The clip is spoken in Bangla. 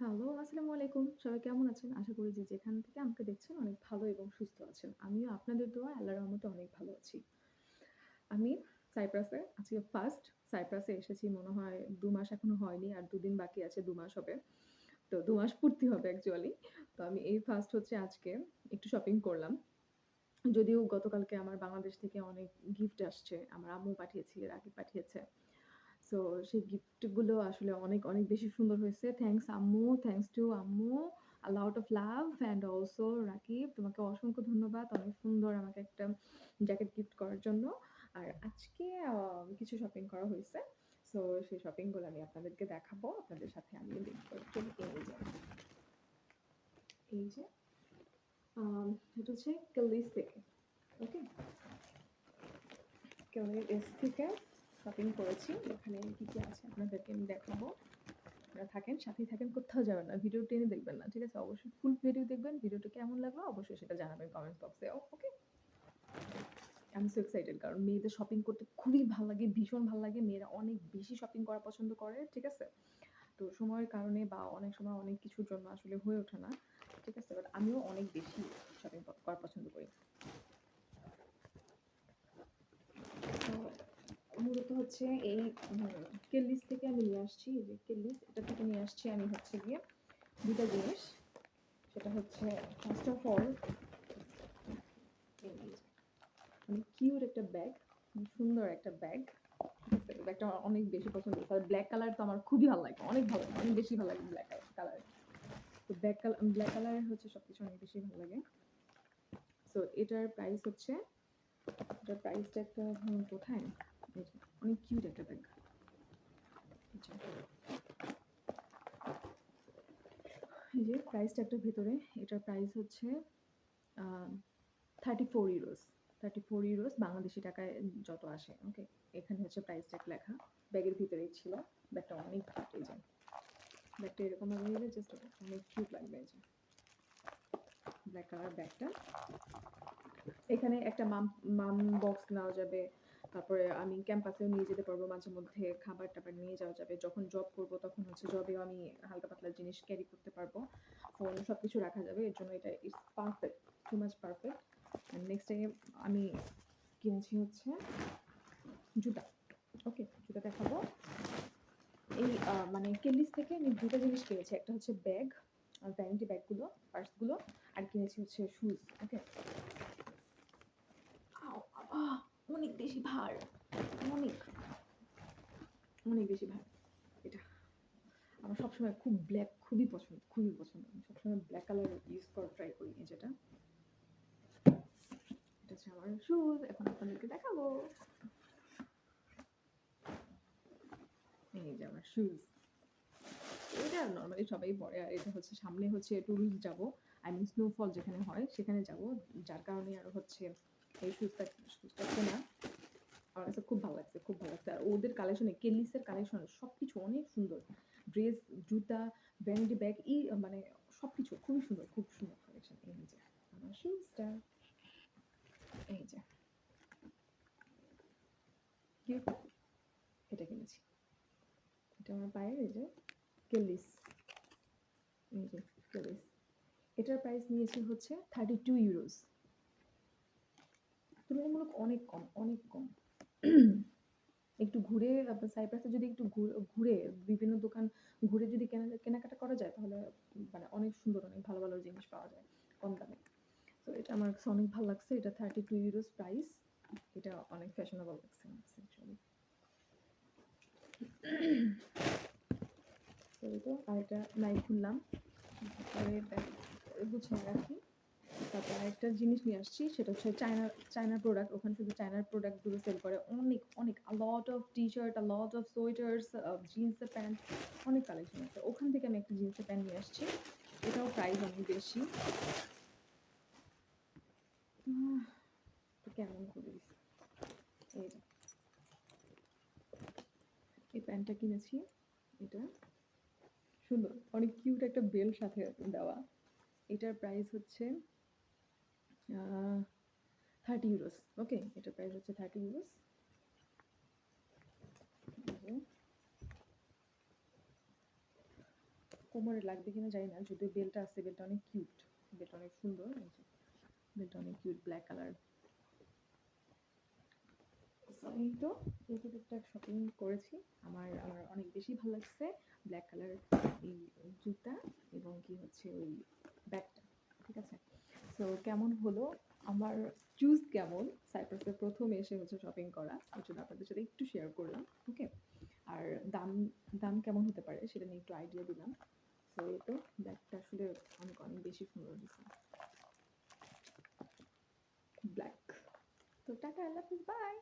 হ্যালো, আসসালামু আলাইকুম। সবাই কেমন আছেন? আশা করি যে যেখান থেকে আমাকে দেখছেন অনেক ভালো এবং সুস্থ আছেন। আমিও আপনাদের দোয়ায় আল্লাহর রহমতে অনেক ভালো আছি। আমি সাইপ্রাসে আজকে ফার্স্ট সাইপ্রাসে এসেছি মনে হয় দু মাস এখনও হয়নি। আর দুদিন বাকি আছে দু মাস হবে। তো দু মাস পূর্তি হবে অ্যাকচুয়ালি। তো আমি এই ফার্স্ট হচ্ছে আজকে একটু শপিং করলাম। যদিও গতকালকে আমার বাংলাদেশ থেকে অনেক গিফট আসছে। আমার আম্মু পাঠিয়েছে, রাকিব পাঠিয়েছে। সো সেই গিফটগুলো আসলে অনেক, অনেক বেশি সুন্দর হয়েছে। থ্যাংকস আম্মু, থ্যাংকস টু আম্মু। A lot of love and also Rakib তোমাকে অসংখ্য ধন্যবাদ। অনেক সুন্দর আমাকে একটা জ্যাকেট গিফট করার জন্য। আর আজকে কিছু শপিং করা হয়েছে সো সেই শপিংগুলো আমি আপনাদেরকে দেখাবো। আপনাদের সাথে আমি এই যে এটা হচ্ছে কেলিস থেকে। ওকে? কেলিস থেকে শপিং করেছি। এখানে কি, কি আছে আপনাদেরকে আমি দেখাবো। আপনারা থাকেন, সাথেই থাকেন, কোথাও যাবেন না। ভিডিও টেনে দেখবেন না। ঠিক আছে? অবশ্যই ফুল ভিডিও দেখবেন। ভিডিওটা কেমন লাগল অবশ্যই সেটা জানাবেন কমেন্ট বক্সে। Okay? I am so excited কারণ মেয়েদের শপিং করতে খুবই ভালো লাগে, ভীষণ ভালো লাগে। মেয়েরা অনেক বেশি শপিং করা পছন্দ করে। ঠিক আছে? তো সময়ের কারণে বা অনেক সময় অনেক কিছুর জন্য আসলে হয়ে ওঠে না। ঠিক আছে? বাট আমিও অনেক বেশি শপিং করা পছন্দ করি। তো মূলত হচ্ছে এই কেলিস থেকে আমি নিয়ে আসছি। এই যে কেলিস এটা থেকে নিয়ে আসছি আমি হচ্ছে গিয়ে দুটা জিনিস। সেটা হচ্ছে ফার্স্ট অফ অল মানে কিউট একটা ব্যাগ। সুন্দর একটা ব্যাগ। ব্যাগটা অনেক বেশি পছন্দ হয়েছে। ব্ল্যাক কালার তো আমার খুবই ভালো লাগে। অনেক ভালো। অনেক বেশি ভালো লাগে ব্ল্যাক কালার। তো ব্যাক কালা ব্লাক কালারের হচ্ছে সব কিছু অনেক বেশি ভালো লাগে। সো এটার প্রাইস হচ্ছে, এটার প্রাইসটা একটা কোথায়? অনেক কিউট একটা ব্যাগ। এই যে প্রাইসটা একটা ভেতরে। এটার প্রাইস হচ্ছে আ 34 ইউরোস। 34 ইউরোস বাংলাদেশী টাকায় যত আসে। ওকে? এখানে হচ্ছে প্রাইস ট্যাগ লেখা। ব্যাগের ভিতরেই ছিল। ব্যাগটা অনেক কিউট এই যে। ব্যাগটা এরকমভাবে নিলে জাস্ট অনেক কিউট লাগবে এই যে। ব্লাক কালার ব্যাগটা। এখানে একটা মাম মাম বক্স নেওয়া যাবে। তারপরে আমি ক্যাম্পাসেও নিয়ে যেতে পারব মাঝে মধ্যে। খাবার-টাবার নিয়ে যাওয়া যাবে। যখন জব করব তখন হচ্ছে জবেও আমি হালকা পাতলা জিনিস ক্যারি করতে পারব। ফোন সবকিছু রাখা যাবে। এর জন্য এটা it's perfect. Too much perfect. Next time আমি কিনেছি হচ্ছে জুতা। ওকে? জুতা দেখাবো। এই মানে কেলিস থেকে আমি দুটো জিনিস কিনেছি। একটা হচ্ছে ব্যাগ, ভ্যানিটি ব্যাগগুলো, পার্সগুলো। আর কিনেছি হচ্ছে শুজ। ওকে? আও! অনেক বেশি ভার। অনেক। অনেক বেশি ভার। এটা। আমার সবসময় খুব ব্ল্যাক খুবই পছন্দ, খুবই পছন্দ। আমি সবসময় ব্ল্যাক কালার ইউজ করার ট্রাই করি যেটা। এটা হচ্ছে আমার শুজ। এখন আপনাদেরকে দেখাবো। এই যে আমার শুজ। এটা নরমালি সবাই পরে। আর এটা হচ্ছে সামনে হচ্ছে টুরিস্ট যাব। আই মিন স্নোফল যেখানে হয় সেখানে যাব। যার কারণে আরও হচ্ছে এই শুজটা শুজটা কেনা। আমার কাছে খুব ভালো লাগছে, খুব ভালো লাগছে। আর ওদের কালেকশনে কেলিসের কালেকশন সব কিছু অনেক সুন্দর। ড্রেস, জুতা, ভ্যানিটি ব্যাগ ই মানে সব কিছু খুবই সুন্দর, খুব সুন্দর কালেকশন। এই যে আমার শুজটা। এই যে। এটা কিনেছি। এটা আমার পায়ের এই যে কেলিস। এই যে কেলিস। এটার প্রাইস নিয়েছি হচ্ছে 32 ইউরোস। তুলনামূলক অনেক কম, অনেক কম। একটু ঘুরে সাইপ্রাসে যদি একটু ঘুরে বিভিন্ন দোকান ঘুরে যদি কেনা কেনাকাটা করা যায় তাহলে মানে অনেক সুন্দর অনেক ভালো, ভালো জিনিস পাওয়া যায় কম দামে। তো এটা আমার কাছে অনেক ভালো লাগছে। এটা 32 ইউরোস প্রাইস। এটা অনেক ফ্যাশনেবল লাগছে অ্যাকচুয়ালি। তো এই তো আরেকটা নাই খুললাম। তারপরে গুছিয়ে রাখি। তারপর আরেকটা জিনিস নিয়ে আসছি সেটা হচ্ছে চায়না চায়নার প্রোডাক্ট। ওখানে শুধু চায়নার প্রোডাক্টগুলো সেল করে। অনেক, অনেক lot of T-shirt, a lot of sweaters, জিন্সের প্যান্ট অনেক কালেকশন আছে। ওখান থেকে আমি একটা জিন্সের প্যান্ট নিয়ে আসছি। এটাও প্রাইস অনেক বেশি। কেমন করে এই এই প্যান্টটা কিনেছি। এটা সুন্দর। অনেক কিউট একটা বেল্ট সাথে দেওয়া। এটার প্রাইস হচ্ছে 30 ইউরোস। ওকে? এটার প্রাইস হচ্ছে 30 ইউরোস। কোমরে লাগবে কিনা জানি না, যদিও বেলটা আছে, বেলটা অনেক কিউট বেলটা অনেক সুন্দর বেলটা অনেক কিউট ব্ল্যাক কালার এই তো, এই টুকটাক শপিং করেছি আমার আমার অনেক বেশি ভালো লাগছে ব্ল্যাক কালার এই জুতা এবং কি হচ্ছে ওই ব্যাগটা ঠিক আছে তো কেমন হলো? আমার চুজ কেমন? সাইপ্রাসে প্রথম এসে হচ্ছে শপিং করা ওই জন্য আপনাদের সাথে একটু শেয়ার করলাম ওকে আর দাম দাম কেমন হতে পারে সেটা নিয়ে একটু আইডিয়া দিলাম। তো এই তো ব্যাগটা আসলে অনেক অনেক বেশি সুন্দর দিচ্ছে ব্ল্যাক তো টাটা, আল্লাহ বাই